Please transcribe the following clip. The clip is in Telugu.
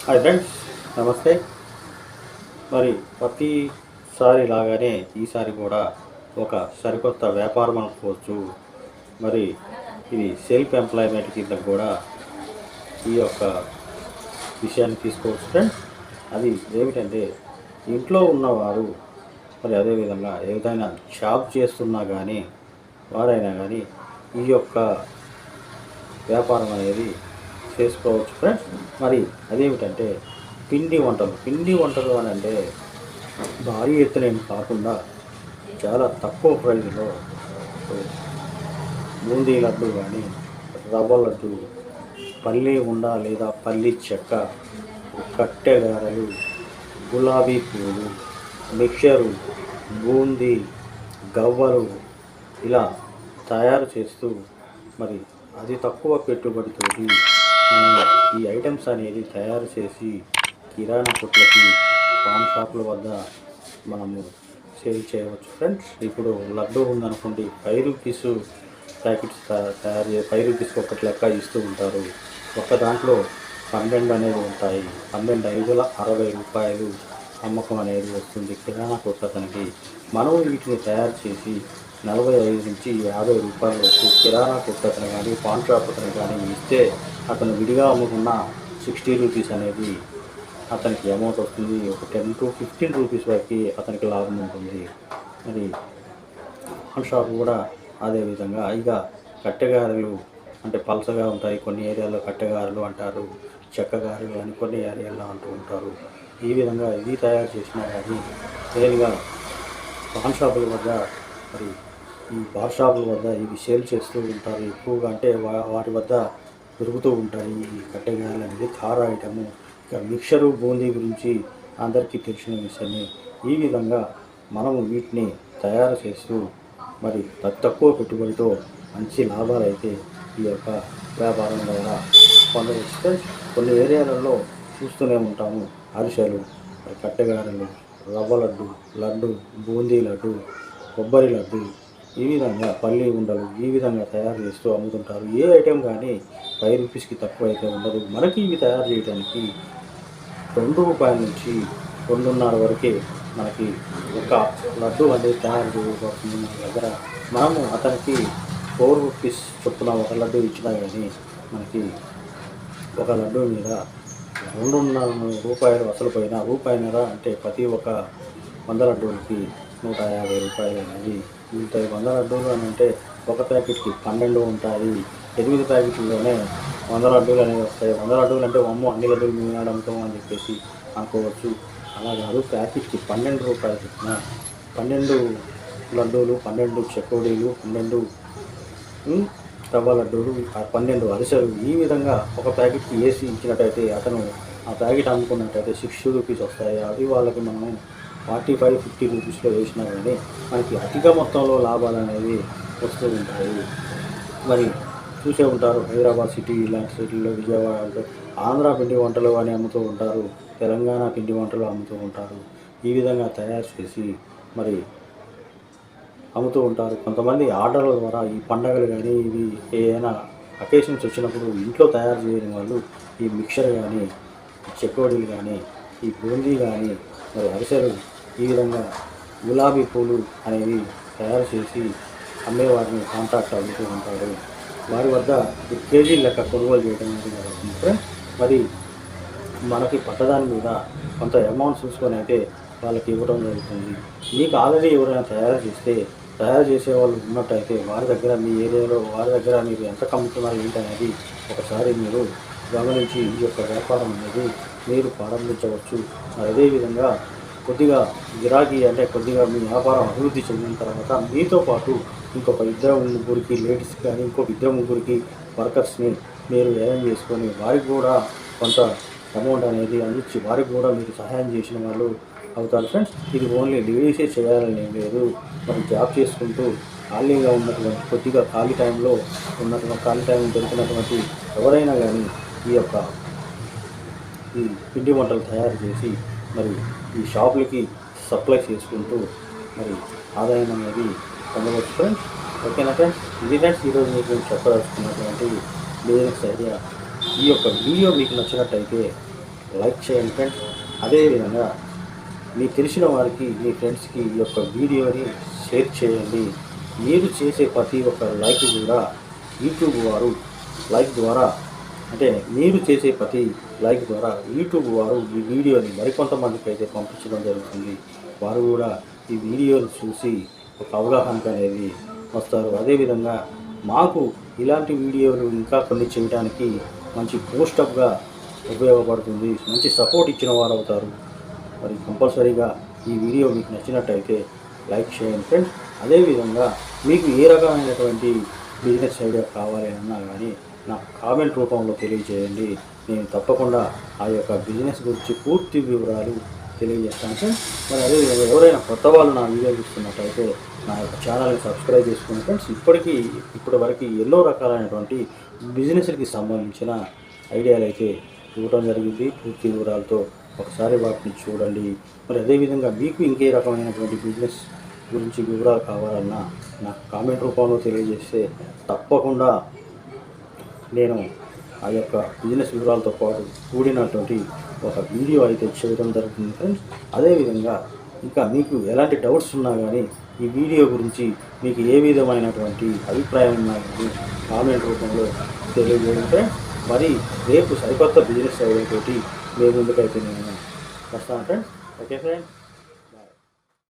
హాయ్ ఫ్రెండ్స్ నమస్తే మరి ప్రతిసారి లాగానే ఈసారి కూడా ఒక సరికొత్త వ్యాపారం అనుకోవచ్చు. మరి ఇది సెల్ఫ్ ఎంప్లాయ్మెంట్ కింద కూడా ఈ యొక్క విషయాన్ని తీసుకోవచ్చు ఫ్రెండ్స్ అది ఏమిటంటే ఇంట్లో ఉన్నవారు మరి అదేవిధంగా ఏదైనా జాబ్ చేస్తున్నా కానీ వారైనా కానీ ఈ యొక్క వ్యాపారం అనేది చేసుకోవచ్చు ఫ్రెండ్స్ మరి అదేమిటంటే పిండి వంటలు. పిండి వంటలు అని అంటే భారీ ఎత్తున ఏం కాకుండా చాలా తక్కువ ప్రైజ్లో బూందీ లడ్డు కానీ రవ్వ లడ్డు పల్లి ఉండ లేదా పల్లి చెక్క కట్టెగారలు గులాబీ పూలు మిక్చరు బూందీ గవ్వలు ఇలా తయారు చేస్తూ మరి అది తక్కువ పెట్టుబడితోటి ఈ ఐటమ్స్ అనేది తయారు చేసి కిరాణా కొట్లకి పాన్ షాపుల వద్ద మనము సేల్ చేయవచ్చు. ఫ్రెండ్స్ ఇప్పుడు లడ్డు ఉందనుకోండి ఫైవ్ రూపీస్ ప్యాకెట్స్ తయారు చే ఫైవ్ రూపీస్కి ఒకటి లెక్క ఇస్తూ ఉంటారు. ఒక దాంట్లో పన్నెండు అనేవి ఉంటాయి. పన్నెండు ఐదుల అరవై రూపాయలు అమ్మకం అనేది వస్తుంది. కిరాణా కొట్టతనికి మనం వీటిని తయారు చేసి నలభై ఐదు నుంచి యాభై రూపాయల వరకు కిరాణా కొట్టతను కానీ పాన్ షాప్ అతను కానీ ఇస్తే అతను విడిగా అమ్ముకున్న సిక్స్టీ రూపీస్ అనేది అతనికి అమౌంట్ వస్తుంది. ఒక టెన్ టు ఫిఫ్టీన్ రూపీస్ వరకు అతనికి లాభం ఉంటుంది. మరి పాన్ షాప్ కూడా అదే విధంగా ఇక కట్టెగారెలు అంటే పలసగా ఉంటాయి. కొన్ని ఏరియాలో కట్టెగారులు అంటారు చెక్కగారులు అని కొన్ని ఏరియాలో అంటూ ఉంటారు. ఈ విధంగా ఇది తయారు చేసినా కానీ నేరుగా పాన్ షాపుల వద్ద మరి ఈ బార్ షాపుల వద్ద ఇవి సేల్ చేస్తూ ఉంటారు. ఎక్కువగా అంటే వాటి వద్ద దొరుకుతూ ఉంటాయి ఈ కట్టెగాయలు అనేది కార ఐటము ఇక మిక్సరు బూందీ గురించి అందరికీ తెలిసిన విషయమే. ఈ విధంగా మనము వీటిని తయారు చేస్తూ మరి తక్కువ పెట్టుబడితో మంచి లాభాలు అయితే ఈ యొక్క వ్యాపారం ద్వారా పొందవచ్చు కొన్ని ఏరియాలలో చూస్తూనే ఉంటాము. అరిసెలు కట్టెగారలు కట్టెగారెలు రవ్వ లడ్డు లడ్డు బూందీ లడ్డు కొబ్బరి లడ్డు ఈ విధంగా పల్లి ఉండలు ఈ విధంగా తయారు చేస్తూ అమ్ముతుంటారు. ఏ ఐటెం కానీ ఫైవ్ రూపీస్కి తక్కువ అయితే ఉండదు. మనకి ఇవి తయారు చేయడానికి రెండు రూపాయల నుంచి రెండున్నర వరకే మనకి ఒక లడ్డు అనేది తయారు చేయబడుతుంది. మన దగ్గర మనము అతనికి ఫోర్ రూపీస్ చొప్పున ఒక లడ్డు ఇచ్చినా కానీ మనకి ఒక లడ్డు మీద రెండున్నర రూపాయలు అసలు పైన రూపాయిన్నర అంటే ప్రతి ఒక్క వంద లడ్డూలకి నూట యాభై రూపాయలు అనేది మిగతాయి వంద లడ్డూలు అని అంటే ఒక ప్యాకెట్కి పన్నెండు ఉంటాయి. ఎనిమిది ప్యాకెట్లలోనే వంద లడ్డూలు అనేవి వస్తాయి. వంద లడ్డూలు అంటే అమ్మో అన్ని లడ్డూలు మేము అని చెప్పేసి అనుకోవచ్చు. అలా కాదు. ప్యాకెట్కి పన్నెండు రూపాయలు చెప్పిన పన్నెండు లడ్డూలు పన్నెండు చెకోడీలు పన్నెండు రవ్వ లడ్డూలు పన్నెండు అరిసెలు ఈ విధంగా ఒక ప్యాకెట్కి వేసి ఇచ్చినట్టయితే అతను ఆ ప్యాకెట్ అమ్ముకున్నట్టయితే సిక్స్టీ రూపీస్ వస్తాయి. అది వాళ్ళకి మనం ఫార్టీ ఫైవ్ ఫిఫ్టీ రూపీస్లో వేసినా కానీ మనకి అధిక మొత్తంలో లాభాలు అనేవి వస్తూ ఉంటాయి. మరి చూసే ఉంటారు హైదరాబాద్ సిటీ ఇలాంటి సిటీల్లో విజయవాడలో ఆంధ్ర పిండి వంటలు అని అమ్ముతూ ఉంటారు తెలంగాణ పిండి వంటలు అమ్ముతూ ఉంటారు ఈ విధంగా తయారు చేసి మరి అమ్ముతూ ఉంటారు. కొంతమంది ఆర్డర్ల ద్వారా ఈ పండగలు కానీ ఇవి ఏదైనా అకేషన్స్ వచ్చినప్పుడు ఇంట్లో తయారు చేయని వాళ్ళు ఈ మిక్చర్ కానీ చెకోడీలు కానీ ఈ బూందీ కానీ మరి అరిసెలు ఈ విధంగా గులాబీ పూలు అనేవి తయారు చేసి అమ్మేవారిని కాంటాక్ట్ అవుతూ ఉంటారు. వారి వద్ద కేజీ లెక్క కొనుగోలు చేయడం అనేది జరుగుతుంది. మరి మనకి పట్టదాని మీద కొంత అమౌంట్ చూసుకొని అయితే వాళ్ళకి ఇవ్వడం జరుగుతుంది. మీకు ఆల్రెడీ ఎవరైనా తయారు చేస్తే తయారు చేసే వాళ్ళు ఉన్నట్టయితే వారి దగ్గర మీ ఏరియాలో వారి దగ్గర మీరు ఎంత కమ్ముతున్నారు ఏంటనేది ఒకసారి మీరు గమనించి ఈ యొక్క వ్యాపారం అనేది మీరు ప్రారంభించవచ్చు. అదేవిధంగా కొద్దిగా గిరాకీ అంటే కొద్దిగా మీ వ్యాపారం అభివృద్ధి చెందిన తర్వాత మీతో పాటు ఇంకొక ఇద్దరు ముగ్గురికి లేడీస్ కానీ ఇంకొక ఇద్దరు ముగ్గురికి వర్కర్స్ని మీరు వ్యయం చేసుకొని వారికి కూడా కొంత అమౌంట్ అనేది అందించి వారికి కూడా మీరు సహాయం చేసిన వాళ్ళు అవుతారు. ఫ్రెండ్స్ ఇది ఓన్లీ లేడీసే చేయాలని ఏం లేదు. మనం జాబ్ చేసుకుంటూ ఖాళీగా ఉన్నటువంటి కొద్దిగా ఖాళీ టైంలో ఉన్నటువంటి ఖాళీ టైం దొరికినటువంటి ఎవరైనా కానీ ఈ యొక్క ఈ పిండి వంటలు తయారు చేసి మరి ఈ షాపులకి సప్లై చేసుకుంటూ మరి ఆదాయం అనేది పొందవచ్చు ఫ్రెండ్స్. ఓకేనా ఫ్రెండ్స్? ఇది ఫ్రెండ్స్ ఈరోజు మీకు నేను చెప్పదలుచుకున్నటువంటి బిజినెస్ ఐడియా. ఈ యొక్క వీడియో మీకు నచ్చినట్టయితే లైక్ చేయండి ఫ్రెండ్స్. అదేవిధంగా మీకు తెలిసిన వారికి మీ ఫ్రెండ్స్కి ఈ యొక్క వీడియోని షేర్ చేయండి. మీరు చేసే ప్రతి ఒక్క లైక్ కూడా యూట్యూబ్ వారు లైక్ ద్వారా అంటే మీరు చేసే ప్రతి లైక్ ద్వారా యూట్యూబ్ వారు ఈ వీడియోని మరికొంతమందికి అయితే పంపించడం జరుగుతుంది. వారు కూడా ఈ వీడియోలు చూసి ఒక అవగాహనకు అనేది వస్తారు. అదేవిధంగా మాకు ఇలాంటి వీడియోలు ఇంకా కొన్ని చేయడానికి మంచి పోస్టప్గా ఉపయోగపడుతుంది. మంచి సపోర్ట్ ఇచ్చిన వారు అవుతారు. మరి కంపల్సరీగా ఈ వీడియో మీకు నచ్చినట్టయితే లైక్ చేయండి ఫ్రెండ్స్. అదేవిధంగా మీకు ఏ రకమైనటువంటి బిజినెస్ ఐడియా కావాలి అన్నా కానీ నాకు కామెంట్ రూపంలో తెలియజేయండి. నేను తప్పకుండా ఆ యొక్క బిజినెస్ గురించి పూర్తి వివరాలు తెలియజేస్తాను. మరి అదే ఎవరైనా కొత్త వాళ్ళు నా వీడియో చూస్తున్నట్టయితే నా యొక్క ఛానల్ని సబ్స్క్రైబ్ చేసుకుని ఫ్రెండ్స్ ఇప్పటికీ ఇప్పటి వరకు ఎన్నో రకాలైనటువంటి బిజినెస్కి సంబంధించిన ఐడియాలు అయితే ఇవ్వడం జరిగింది. పూర్తి వివరాలతో ఒకసారి వాటిని చూడండి. మరి అదేవిధంగా మీకు ఇంకే రకమైనటువంటి బిజినెస్ గురించి వివరాలు కావాలన్నా నాకు కామెంట్ రూపంలో తెలియజేస్తే తప్పకుండా నేను ఆ యొక్క బిజినెస్ వివరాలతో పాటు కూడినటువంటి ఒక వీడియో అయితే చేయడం జరుగుతుంది ఫ్రెండ్స్ అదేవిధంగా ఇంకా మీకు ఎలాంటి డౌట్స్ ఉన్నా కానీ ఈ వీడియో గురించి మీకు ఏ విధమైనటువంటి అభిప్రాయం ఉన్నా కానీ కామెంట్ రూపంలో తెలియజేయంటే మరి రేపు సరికొత్త బిజినెస్ ఐడియా మీ ముందుకైతే నేను వస్తాను ఫ్రెండ్స్ ఓకే ఫ్రెండ్స్